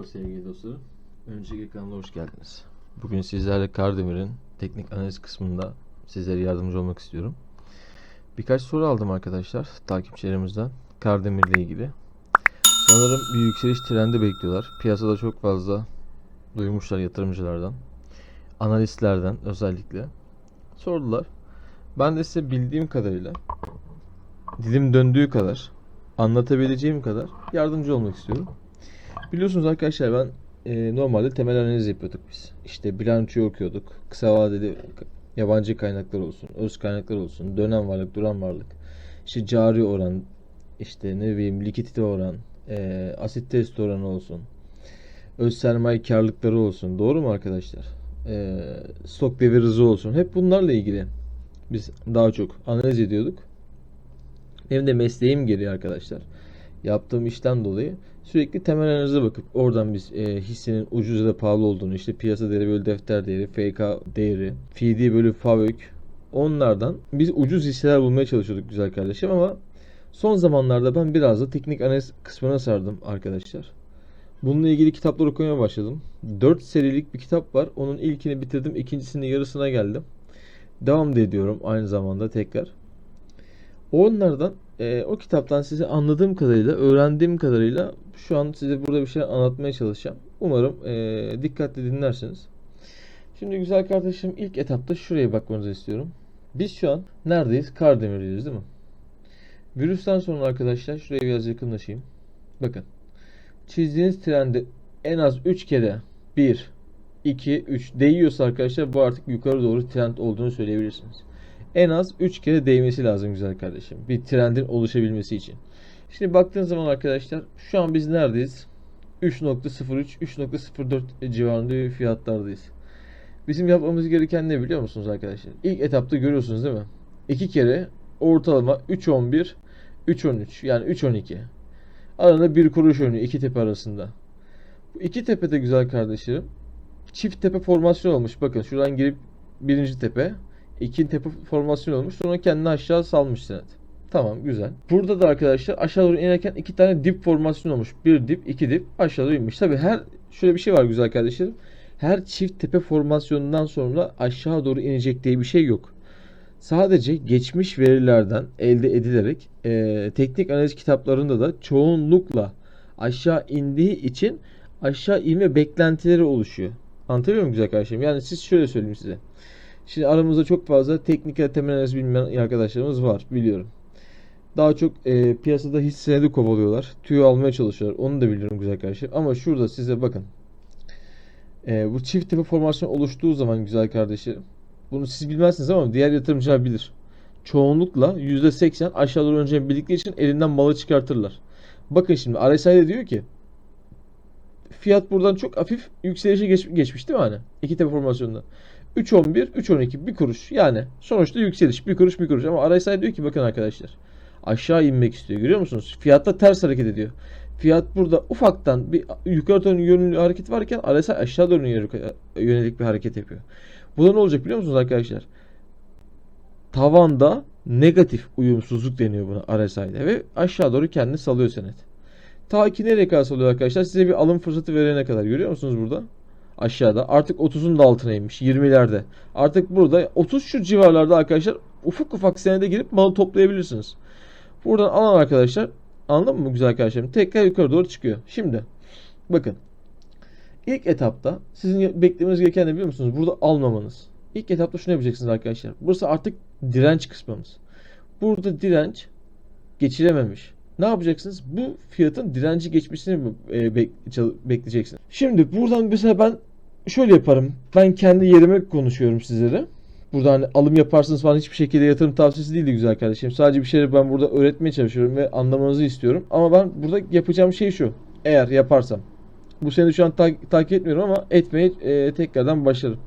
Merhaba sevgili dostlarım. Önceki kanala hoş geldiniz. Bugün sizlerle Kardemir'in teknik analiz kısmında sizlere yardımcı olmak istiyorum. Birkaç soru aldım arkadaşlar takipçilerimizden Kardemir ile ilgili. Sanırım bir yükseliş trendi bekliyorlar. Piyasada çok fazla duymuşlar yatırımcılardan, analistlerden özellikle. Sordular. Ben de size bildiğim kadarıyla, dilim döndüğü kadar, anlatabileceğim kadar yardımcı olmak istiyorum. Biliyorsunuz arkadaşlar ben e, normalde temel analiz yapıyorduk biz. İşte bilançoyu okuyorduk. Kısa vadeli yabancı kaynaklar olsun, öz kaynaklar olsun, dönem varlık, duran varlık. İşte cari oran, işte ne bileyim likidite oran, e, asit test oranı olsun. Öz sermaye karlılıkları olsun. Doğru mu arkadaşlar? E, stok devir hızı olsun. Hep bunlarla ilgili biz daha çok analiz ediyorduk. Benim de mesleğim gereği arkadaşlar. Yaptığım işten dolayı sürekli temel analize bakıp oradan biz e, hissenin ucuz ya da pahalı olduğunu işte piyasa değeri bölü defter değeri, FK değeri, FD bölü FAVÖK onlardan biz ucuz hisseler bulmaya çalışıyorduk güzel kardeşim ama son zamanlarda ben biraz da teknik analiz kısmına sardım arkadaşlar. Bununla ilgili kitaplar okumaya başladım. 4 serilik bir kitap var. Onun ilkini bitirdim. ikincisinin yarısına geldim. Devam da ediyorum aynı zamanda tekrar. Onlardan e, o kitaptan size anladığım kadarıyla, öğrendiğim kadarıyla şu an size burada bir şey anlatmaya çalışacağım. Umarım e, dikkatli dinlersiniz. Şimdi güzel kardeşim ilk etapta şuraya bakmanızı istiyorum. Biz şu an neredeyiz? Kardemir'deyiz değil mi? Virüsten sonra arkadaşlar şuraya biraz yakınlaşayım. Bakın. Çizdiğiniz trende en az 3 kere 1, 2, 3 değiyorsa arkadaşlar bu artık yukarı doğru trend olduğunu söyleyebilirsiniz en az 3 kere değmesi lazım güzel kardeşim. Bir trendin oluşabilmesi için. Şimdi baktığın zaman arkadaşlar şu an biz neredeyiz? 3.03, 3.04 civarında fiyatlardayız. Bizim yapmamız gereken ne biliyor musunuz arkadaşlar? İlk etapta görüyorsunuz değil mi? 2 kere ortalama 3.11, 3.13 yani 3.12. Arada bir kuruş oynuyor iki tepe arasında. Bu iki tepede güzel kardeşlerim çift tepe formasyon olmuş. Bakın şuradan girip birinci tepe İki tepe formasyon olmuş. Sonra kendini aşağı salmış senet. Tamam güzel. Burada da arkadaşlar aşağı doğru inerken iki tane dip formasyon olmuş. Bir dip, iki dip aşağı doğru inmiş. Tabi her şöyle bir şey var güzel kardeşlerim. Her çift tepe formasyonundan sonra aşağı doğru inecek diye bir şey yok. Sadece geçmiş verilerden elde edilerek e, teknik analiz kitaplarında da çoğunlukla aşağı indiği için aşağı inme beklentileri oluşuyor. Anlatabiliyor muyum güzel kardeşim? Yani siz şöyle söyleyeyim size. Şimdi aramızda çok fazla teknik ve temel analiz bilmeyen arkadaşlarımız var biliyorum. Daha çok e, piyasada hisse senedi kovalıyorlar. Tüyo almaya çalışıyorlar. Onu da biliyorum güzel kardeşim. Ama şurada size bakın. E, bu çift tepe formasyon oluştuğu zaman güzel kardeşlerim. Bunu siz bilmezsiniz ama diğer yatırımcılar bilir. Çoğunlukla %80 aşağı doğru önce bildikleri için elinden malı çıkartırlar. Bakın şimdi RSI'de diyor ki fiyat buradan çok hafif yükselişe geç, geçmiş değil mi hani? İki tepe formasyonunda. 3.11, 3.12 bir kuruş. Yani sonuçta yükseliş bir kuruş bir kuruş. Ama RSI diyor ki bakın arkadaşlar aşağı inmek istiyor. Görüyor musunuz? Fiyatta ters hareket ediyor. Fiyat burada ufaktan bir yukarı doğru yönlü hareket varken RSI aşağı doğru yönelik bir hareket yapıyor. Bu da ne olacak biliyor musunuz arkadaşlar? Tavanda negatif uyumsuzluk deniyor buna RSI'de ve aşağı doğru kendini salıyor senet. Ta ki nereye kadar salıyor arkadaşlar? Size bir alım fırsatı verene kadar. Görüyor musunuz burada? Aşağıda. Artık 30'un da altına inmiş. 20'lerde. Artık burada 30 şu civarlarda arkadaşlar ufak ufak senede girip malı toplayabilirsiniz. Buradan alan arkadaşlar anladın mı güzel arkadaşlarım? Tekrar yukarı doğru çıkıyor. Şimdi bakın. İlk etapta sizin beklemeniz gereken ne biliyor musunuz? Burada almamanız. İlk etapta şunu yapacaksınız arkadaşlar. Burası artık direnç kısmımız. Burada direnç geçirememiş. Ne yapacaksınız? Bu fiyatın direnci geçmesini e, bekleyeceksiniz. Şimdi buradan mesela ben şöyle yaparım. Ben kendi yerime konuşuyorum sizlere. Burada hani alım yaparsınız falan hiçbir şekilde yatırım tavsiyesi değil güzel kardeşim. Sadece bir şeyleri ben burada öğretmeye çalışıyorum ve anlamanızı istiyorum. Ama ben burada yapacağım şey şu. Eğer yaparsam. Bu seni şu an ta- takip etmiyorum ama etmeye e, tekrardan başlarım.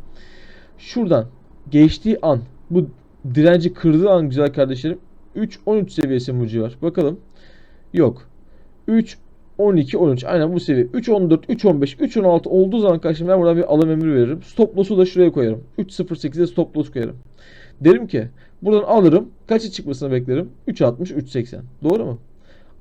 Şuradan geçtiği an bu direnci kırdığı an güzel kardeşlerim 3-13 seviyesi bu civar. Bakalım. Yok. 3 12, 13. Aynen bu seviye. 3, 14, 3, 15, 3, 16 olduğu zaman karşıma ben buradan bir alım emri veririm. Stop loss'u da şuraya koyarım. 3, 0, 8'e stop loss koyarım. Derim ki buradan alırım. Kaçı çıkmasını beklerim? 3, 60, 3, 80. Doğru mu?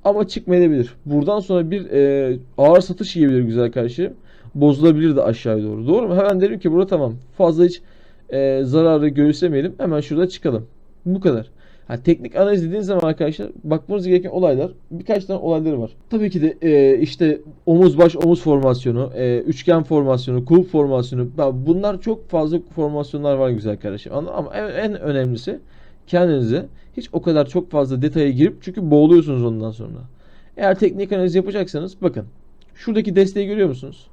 Ama çıkmayabilir. Buradan sonra bir e, ağır satış yiyebilir güzel kardeşlerim. Bozulabilir de aşağıya doğru. Doğru mu? Hemen derim ki burada tamam. Fazla hiç e, zararı göğüslemeyelim. Hemen şurada çıkalım. Bu kadar. Ha, teknik analiz dediğiniz zaman arkadaşlar bakmanız gereken olaylar birkaç tane olayları var. Tabii ki de e, işte omuz baş omuz formasyonu, e, üçgen formasyonu, kulp formasyonu bunlar çok fazla formasyonlar var güzel kardeşim. Ama en, en önemlisi kendinize hiç o kadar çok fazla detaya girip çünkü boğuluyorsunuz ondan sonra. Eğer teknik analiz yapacaksanız bakın şuradaki desteği görüyor musunuz?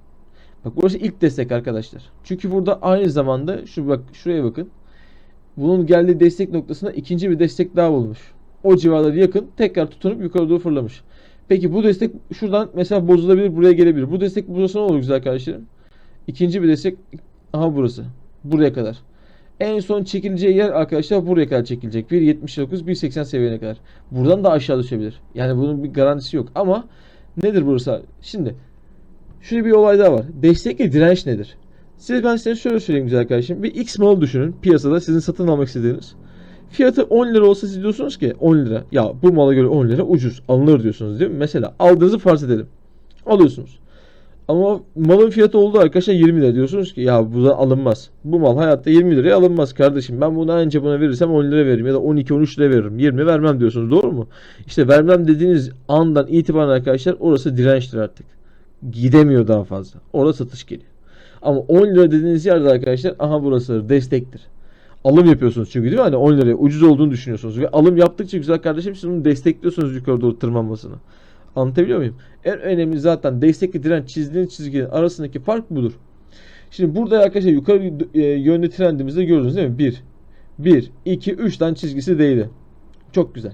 Bak burası ilk destek arkadaşlar. Çünkü burada aynı zamanda şu bak şuraya bakın. Bunun geldiği destek noktasına ikinci bir destek daha bulmuş. O civarları yakın tekrar tutunup yukarı doğru fırlamış. Peki bu destek şuradan mesela bozulabilir buraya gelebilir. Bu destek burası ne olur güzel kardeşlerim? İkinci bir destek aha burası. Buraya kadar. En son çekileceği yer arkadaşlar buraya kadar çekilecek. 1.79 1.80 seviyene kadar. Buradan da aşağı düşebilir. Yani bunun bir garantisi yok. Ama nedir burası? Şimdi şöyle bir olay daha var. Destekle direnç nedir? Size ben size şöyle söyleyeyim güzel arkadaşım. Bir X mal düşünün piyasada sizin satın almak istediğiniz. Fiyatı 10 lira olsa siz diyorsunuz ki 10 lira. Ya bu mala göre 10 lira ucuz alınır diyorsunuz değil mi? Mesela aldığınızı farz edelim. Alıyorsunuz. Ama malın fiyatı oldu arkadaşlar 20 lira diyorsunuz ki ya bu da alınmaz. Bu mal hayatta 20 liraya alınmaz kardeşim. Ben bunu önce buna verirsem 10 lira veririm ya da 12-13 lira veririm. 20 vermem diyorsunuz doğru mu? İşte vermem dediğiniz andan itibaren arkadaşlar orası dirençtir artık. Gidemiyor daha fazla. Orada satış geliyor. Ama 10 lira dediğiniz yerde arkadaşlar aha burası destektir. Alım yapıyorsunuz çünkü değil mi? Hani 10 liraya ucuz olduğunu düşünüyorsunuz. Ve alım yaptıkça güzel kardeşim siz bunu destekliyorsunuz yukarı doğru tırmanmasını. Anlatabiliyor muyum? En önemli zaten destekli direnç çizdiğiniz çizginin arasındaki fark budur. Şimdi burada arkadaşlar yukarı e, yönlü trendimizde gördünüz değil mi? 1, 1, 2, 3 tane çizgisi değdi. Çok güzel.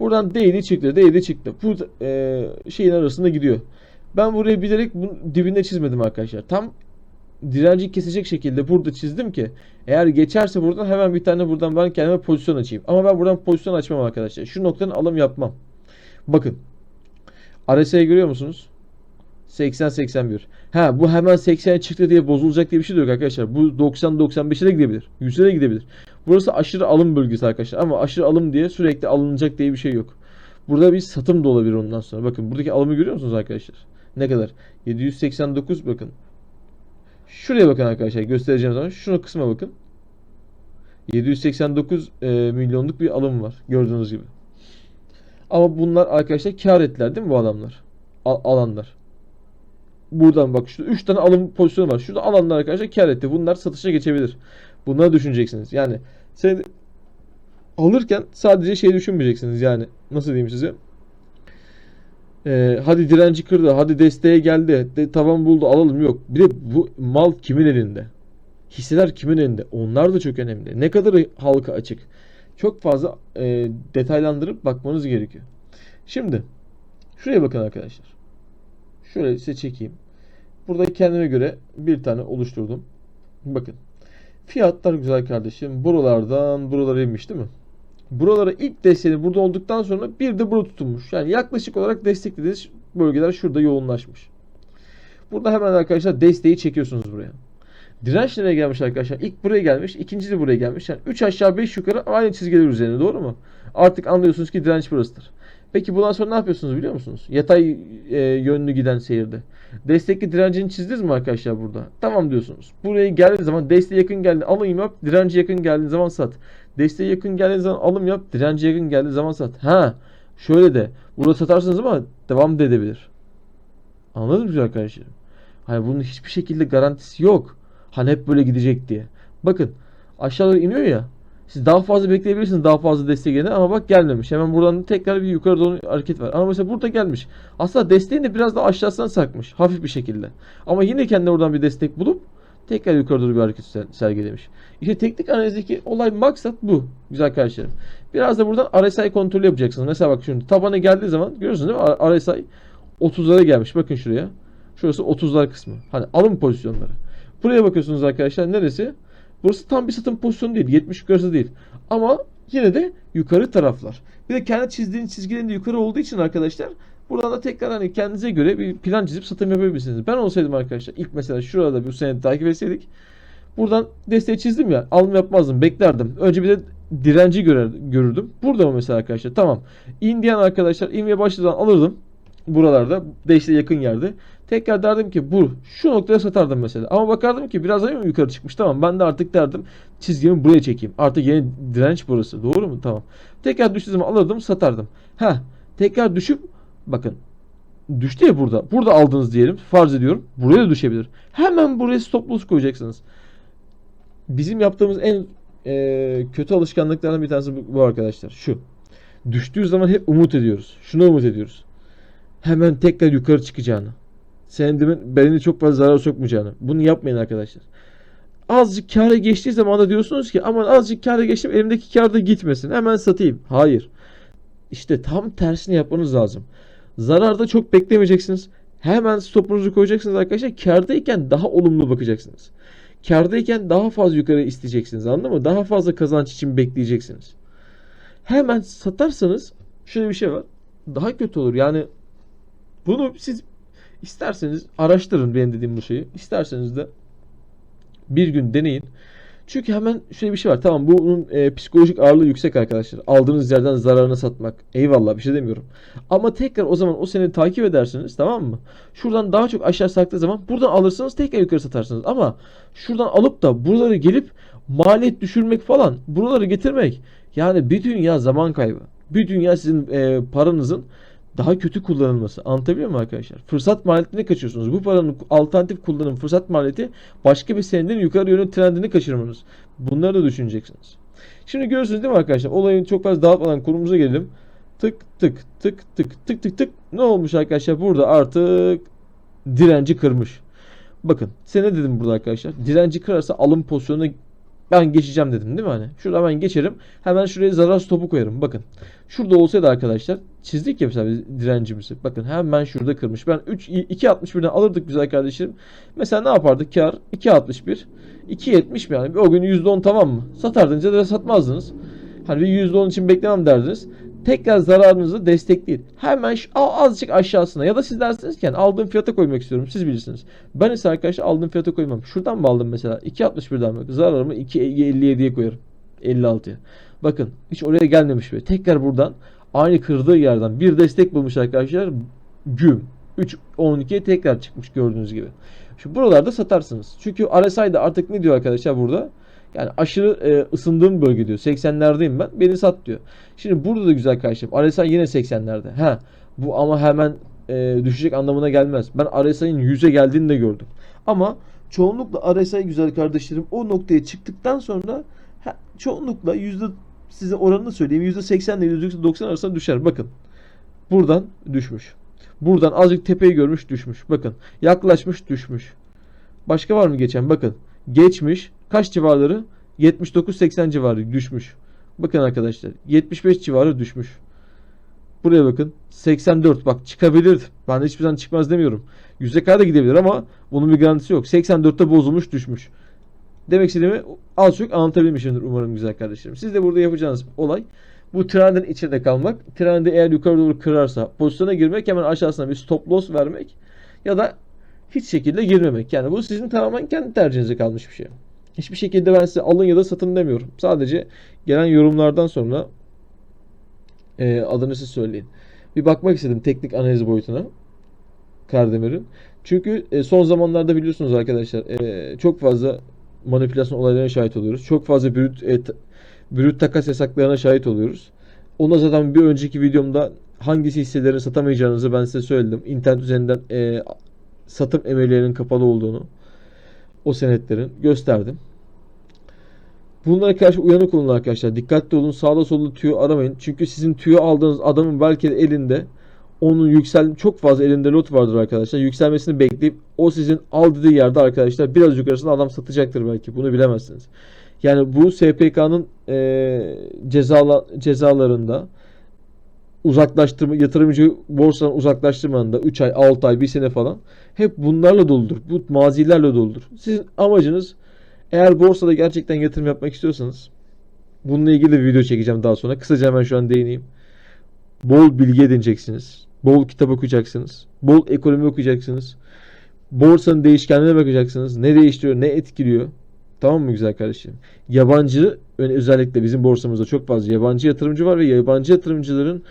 Buradan değdi çıktı, değdi çıktı. Bu e, şeyin arasında gidiyor. Ben burayı bilerek bunun dibinde çizmedim arkadaşlar. Tam direnci kesecek şekilde burada çizdim ki eğer geçerse buradan hemen bir tane buradan ben kendime pozisyon açayım. Ama ben buradan pozisyon açmam arkadaşlar. Şu noktanın alım yapmam. Bakın. RSI'yi görüyor musunuz? 80-81. Ha bu hemen 80'e çıktı diye bozulacak diye bir şey de yok arkadaşlar. Bu 90-95'e de gidebilir. 100'e de gidebilir. Burası aşırı alım bölgesi arkadaşlar. Ama aşırı alım diye sürekli alınacak diye bir şey yok. Burada bir satım da olabilir ondan sonra. Bakın buradaki alımı görüyor musunuz arkadaşlar? Ne kadar? 789 bakın. Şuraya bakın arkadaşlar göstereceğim zaman şuna kısma bakın. 789 e, milyonluk bir alım var gördüğünüz gibi. Ama bunlar arkadaşlar kar ettiler değil mi bu adamlar? Al- alanlar. Buradan bak şurada 3 tane alım pozisyonu var. Şurada alanlar arkadaşlar kar etti. Bunlar satışa geçebilir. Bunları düşüneceksiniz. Yani sen alırken sadece şey düşünmeyeceksiniz yani. Nasıl diyeyim size? Ee, hadi direnci kırdı, hadi desteğe geldi, de, tavan buldu alalım yok. Bir de bu mal kimin elinde? Hisseler kimin elinde? Onlar da çok önemli. Ne kadar halka açık? Çok fazla e, detaylandırıp bakmanız gerekiyor. Şimdi şuraya bakın arkadaşlar. Şöyle size çekeyim. Burada kendime göre bir tane oluşturdum. Bakın. Fiyatlar güzel kardeşim. Buralardan buralara inmiş değil mi? Buralara ilk desteğini burada olduktan sonra bir de burada tutulmuş. Yani yaklaşık olarak desteklediğiniz bölgeler şurada yoğunlaşmış. Burada hemen arkadaşlar desteği çekiyorsunuz buraya. Direnç nereye gelmiş arkadaşlar? İlk buraya gelmiş, ikinci de buraya gelmiş. Yani 3 aşağı 5 yukarı aynı çizgiler üzerinde doğru mu? Artık anlıyorsunuz ki direnç burasıdır. Peki bundan sonra ne yapıyorsunuz biliyor musunuz? Yatay e, yönlü giden seyirde. Destekli direncini çizdiniz mi arkadaşlar burada? Tamam diyorsunuz. Buraya geldiği zaman desteğe yakın geldi alayım yap. Direnci yakın geldiği zaman sat. Desteğe yakın geldiği zaman alım yap. Direnci yakın geldiği zaman sat. Ha şöyle de. Burada satarsınız ama devam da edebilir. Anladınız mı arkadaşlar? Hani bunun hiçbir şekilde garantisi yok. Hani hep böyle gidecek diye. Bakın aşağıya iniyor ya. Siz daha fazla bekleyebilirsiniz daha fazla destek yerine ama bak gelmemiş. Hemen buradan tekrar bir yukarı doğru hareket var. Ama mesela burada gelmiş. Aslında desteğini de biraz daha aşağısına sakmış. Hafif bir şekilde. Ama yine kendine oradan bir destek bulup tekrar yukarı doğru bir hareket sergilemiş. İşte teknik analizdeki olay maksat bu. Güzel arkadaşlarım. Biraz da buradan RSI kontrolü yapacaksınız. Mesela bak şimdi tabana geldiği zaman görüyorsunuz değil mi? RSI 30'lara gelmiş. Bakın şuraya. Şurası 30'lar kısmı. Hani alım pozisyonları. Buraya bakıyorsunuz arkadaşlar. Neresi? Burası tam bir satım pozisyonu değil. 70 yukarısı değil. Ama yine de yukarı taraflar. Bir de kendi çizdiğiniz çizgilerin de yukarı olduğu için arkadaşlar buradan da tekrar hani kendinize göre bir plan çizip satım yapabilirsiniz. Ben olsaydım arkadaşlar ilk mesela şurada bu senedi takip etseydik buradan desteği çizdim ya alım yapmazdım beklerdim. Önce bir de direnci görer, görürdüm. Burada mı mesela arkadaşlar? Tamam. İndiyen arkadaşlar inmeye başladığından alırdım. Buralarda. Değişte yakın yerde. Tekrar derdim ki bu şu noktaya satardım mesela. Ama bakardım ki biraz daha yukarı çıkmış. Tamam ben de artık derdim çizgimi buraya çekeyim. Artık yeni direnç burası. Doğru mu? Tamam. Tekrar düştüğü zaman alırdım satardım. Ha tekrar düşüp bakın düştü ya burada. Burada aldınız diyelim. Farz ediyorum. Buraya da düşebilir. Hemen buraya stop loss koyacaksınız. Bizim yaptığımız en e, kötü alışkanlıklardan bir tanesi bu, bu arkadaşlar. Şu. Düştüğü zaman hep umut ediyoruz. Şunu umut ediyoruz. Hemen tekrar yukarı çıkacağını. Sendimin belini çok fazla zarar sokmayacağını. Bunu yapmayın arkadaşlar. Azıcık kâra geçtiği zaman da diyorsunuz ki aman azıcık kâra geçtim elimdeki kâr da gitmesin. Hemen satayım. Hayır. İşte tam tersini yapmanız lazım. Zararda çok beklemeyeceksiniz. Hemen stopunuzu koyacaksınız arkadaşlar. Kârdayken daha olumlu bakacaksınız. Kârdayken daha fazla yukarı isteyeceksiniz. Anladın mı? Daha fazla kazanç için bekleyeceksiniz. Hemen satarsanız şöyle bir şey var. Daha kötü olur. Yani bunu siz isterseniz araştırın benim dediğim bu şeyi. İsterseniz de bir gün deneyin. Çünkü hemen şöyle bir şey var. Tamam bunun e, psikolojik ağırlığı yüksek arkadaşlar. Aldığınız yerden zararına satmak. Eyvallah bir şey demiyorum. Ama tekrar o zaman o seni takip edersiniz tamam mı? Şuradan daha çok aşağı sarktığı zaman buradan alırsınız tekrar yukarı satarsınız. Ama şuradan alıp da buraları gelip maliyet düşürmek falan buraları getirmek yani bir dünya zaman kaybı. Bir dünya sizin e, paranızın daha kötü kullanılması. Anlatabiliyor muyum arkadaşlar? Fırsat maliyetini kaçıyorsunuz. Bu paranın alternatif kullanım fırsat maliyeti başka bir senedin yukarı yönlü trendini kaçırmanız. Bunları da düşüneceksiniz. Şimdi görüyorsunuz değil mi arkadaşlar? Olayın çok fazla dağıtmadan konumuza gelelim. Tık tık tık tık tık tık tık. Ne olmuş arkadaşlar? Burada artık direnci kırmış. Bakın size ne dedim burada arkadaşlar? Direnci kırarsa alım pozisyonuna ben geçeceğim dedim değil mi hani? Şurada hemen geçerim. Hemen şuraya zarar stopu koyarım. Bakın. Şurada olsaydı arkadaşlar çizdik ya mesela direncimizi. Bakın hemen şurada kırmış. Ben 3 2.61'den alırdık güzel kardeşlerim. Mesela ne yapardık? Kar 2.61. 2.70 mi yani? O gün %10 tamam mı? Satardınız ya da satmazdınız. Hani bir %10 için beklemem derdiniz. Tekrar zararınızı destekleyin. Hemen şu, azıcık aşağısına ya da siz dersiniz ki yani aldığım fiyata koymak istiyorum. Siz bilirsiniz. Ben ise arkadaşlar aldığım fiyata koymam. Şuradan mı aldım mesela? 2.61'den mi? Zararımı 2.57'ye koyarım. 56'ya. Bakın hiç oraya gelmemiş bile. Tekrar buradan aynı kırdığı yerden bir destek bulmuş arkadaşlar. Güm. 3.12'ye tekrar çıkmış gördüğünüz gibi. Şu buralarda satarsınız. Çünkü RSI de artık ne diyor arkadaşlar burada? Yani aşırı e, ısındığım bölge diyor. 80'lerdeyim ben. Beni sat diyor. Şimdi burada da güzel karşılayayım. RSI yine 80'lerde. Ha bu ama hemen e, düşecek anlamına gelmez. Ben RSI'nin 100'e geldiğini de gördüm. Ama çoğunlukla RSI güzel kardeşlerim o noktaya çıktıktan sonra ha, çoğunlukla yüzde size oranını söyleyeyim. %80 ile %90 arasında düşer. Bakın. Buradan düşmüş. Buradan azıcık tepeyi görmüş düşmüş. Bakın. Yaklaşmış düşmüş. Başka var mı geçen? Bakın. Geçmiş. Kaç civarları? 79-80 civarı düşmüş. Bakın arkadaşlar. 75 civarı düşmüş. Buraya bakın. 84. Bak çıkabilir. Ben de hiçbir zaman çıkmaz demiyorum. Yüzde kadar da gidebilir ama bunun bir garantisi yok. 84'te bozulmuş düşmüş. Demek istediğimi az çok anlatabilmişimdir umarım güzel kardeşlerim. Siz de burada yapacağınız olay bu trendin içinde kalmak. Trendi eğer yukarı doğru kırarsa pozisyona girmek hemen aşağısına bir stop loss vermek ya da hiç şekilde girmemek. Yani bu sizin tamamen kendi tercihinize kalmış bir şey. Hiçbir şekilde ben size alın ya da satın demiyorum. Sadece gelen yorumlardan sonra e, adını siz söyleyin. Bir bakmak istedim teknik analiz boyutuna. Kardemir'in. Çünkü e, son zamanlarda biliyorsunuz arkadaşlar e, çok fazla manipülasyon olaylarına şahit oluyoruz. Çok fazla brüt, e, brüt takas yasaklarına şahit oluyoruz. Ona zaten bir önceki videomda hangisi hisselerini satamayacağınızı ben size söyledim. İnternet üzerinden e, satım emellerinin kapalı olduğunu o senetlerin gösterdim. Bunlara karşı uyanık olun arkadaşlar. Dikkatli olun. Sağda solda tüyo aramayın. Çünkü sizin tüyo aldığınız adamın belki de elinde onun yüksel çok fazla elinde lot vardır arkadaşlar. Yükselmesini bekleyip o sizin al dediği yerde arkadaşlar biraz yukarısında adam satacaktır belki. Bunu bilemezsiniz. Yani bu SPK'nın e, cezala, cezalarında uzaklaştırma yatırımcı borsadan uzaklaştırmanında 3 ay, 6 ay, 1 sene falan hep bunlarla doludur. Bu mazilerle doludur. Sizin amacınız eğer borsada gerçekten yatırım yapmak istiyorsanız bununla ilgili bir video çekeceğim daha sonra. Kısaca hemen şu an değineyim. Bol bilgi edineceksiniz. Bol kitap okuyacaksınız. Bol ekonomi okuyacaksınız. Borsanın değişkenlerine bakacaksınız. Ne değiştiriyor, ne etkiliyor. Tamam mı güzel kardeşim? Yabancı özellikle bizim borsamızda çok fazla yabancı yatırımcı var ve yabancı yatırımcıların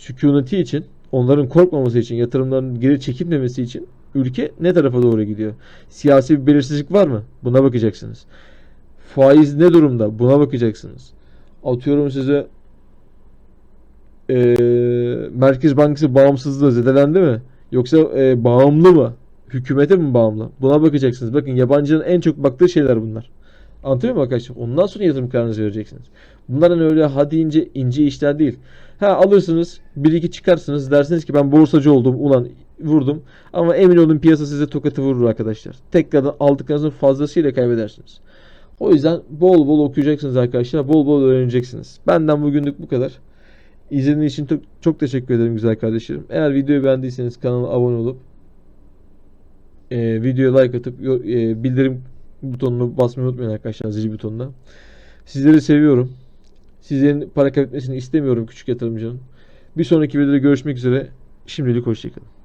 sükuneti için, onların korkmaması için, yatırımların geri çekilmemesi için ülke ne tarafa doğru gidiyor? Siyasi bir belirsizlik var mı? Buna bakacaksınız. Faiz ne durumda? Buna bakacaksınız. Atıyorum size eee, Merkez Bankası bağımsızlığı zedelendi mi? Yoksa eee, bağımlı mı? Hükümete mi bağımlı? Buna bakacaksınız. Bakın yabancının en çok baktığı şeyler bunlar. Anlatıyor muyum arkadaşlar? Ondan sonra yatırım kararınızı vereceksiniz. Bunlar hani öyle hadi ince ince işler değil. Ha alırsınız, bir iki çıkarsınız dersiniz ki ben borsacı oldum ulan vurdum. Ama emin olun piyasa size tokatı vurur arkadaşlar. Tekrardan aldıklarınızın fazlasıyla kaybedersiniz. O yüzden bol bol okuyacaksınız arkadaşlar. Bol bol öğreneceksiniz. Benden bugünlük bu kadar. İzlediğiniz için çok, çok teşekkür ederim güzel kardeşlerim. Eğer videoyu beğendiyseniz kanala abone olup e, videoya like atıp e, bildirim butonunu basmayı unutmayın arkadaşlar zil butonuna. Sizleri seviyorum. Sizlerin para kaybetmesini istemiyorum küçük yatırımcının. Bir sonraki videoda görüşmek üzere. Şimdilik hoşçakalın.